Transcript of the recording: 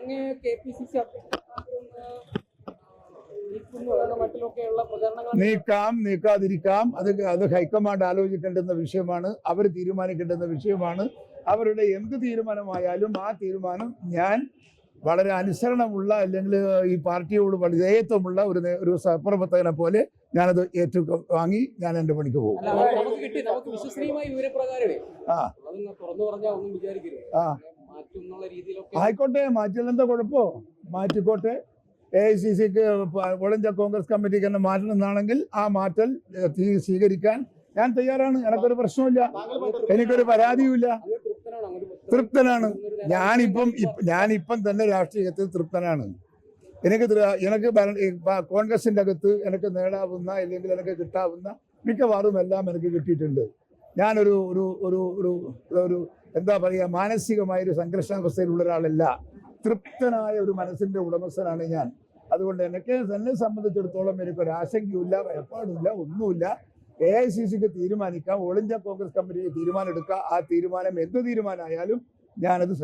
അങ്ങ് K P C C നീക്കാം നീക്കാതിരിക്കാം. അത് അത് ഹൈക്കമാൻഡ് ആലോചിക്കേണ്ടുന്ന വിഷയമാണ്. അവർ തീരുമാനിക്കേണ്ടുന്ന വിഷയമാണ്. അവരുടെ എന്ത് തീരുമാനമായാലും ആ തീരുമാനം ഞാൻ വളരെ അനുസരണമുള്ള അല്ലെങ്കിൽ ഈ പാർട്ടിയോട് വിധേയത്വമുള്ള ഒരു ഒരു സഹപ്രവർത്തകനെ പോലെ ഞാനത് ഏറ്റു വാങ്ങി ഞാൻ എന്റെ പണിക്ക് പോകും. ആ. ആയിക്കോട്ടെ മാറ്റിയാൽ എന്താ കുഴപ്പമോ മാറ്റിക്കോട്ടെ. എ ഐ സി സിക്ക് ഒളിഞ്ച കോൺഗ്രസ് കമ്മിറ്റിക്ക് തന്നെ മാറ്റണമെന്നാണെങ്കിൽ ആ മാറ്റൽ സ്വീകരിക്കാൻ ഞാൻ തയ്യാറാണ്. എനിക്കൊരു പ്രശ്നമില്ല എനിക്കൊരു പരാതിയുമില്ല. തൃപ്തനാണ്. ഞാനിപ്പം ഞാനിപ്പം തന്നെ രാഷ്ട്രീയത്തിൽ തൃപ്തനാണ്. എനിക്ക് എനിക്ക് കോൺഗ്രസിന്റെ അകത്ത് എനിക്ക് നേടാവുന്ന അല്ലെങ്കിൽ എനിക്ക് കിട്ടാവുന്ന മിക്കവാറും എല്ലാം എനിക്ക് കിട്ടിയിട്ടുണ്ട്. ഞാനൊരു ഒരു ഒരു ഒരു ഒരു എന്താ പറയുക മാനസികമായ ഒരു സംഘർഷാവസ്ഥയിലുള്ള ഒരാളല്ല തൃപ്തനായ ഒരു മനസ്സിന്റെ ഉടമസ്ഥനാണ് ഞാൻ. അതുകൊണ്ട് എനിക്ക് എന്നെ സംബന്ധിച്ചിടത്തോളം എനിക്കൊരു ആശങ്കയില്ല ഭയപ്പാടില്ല ഒന്നുമില്ല. എ ഐ സി സിക്ക് തീരുമാനിക്കാം ഓൾ ഇന്ത്യ കോൺഗ്രസ് കമ്മിറ്റിക്ക് തീരുമാനം എടുക്കാം ആ തീരുമാനം എന്ത് തീരുമാനമായാലും ഞാനത്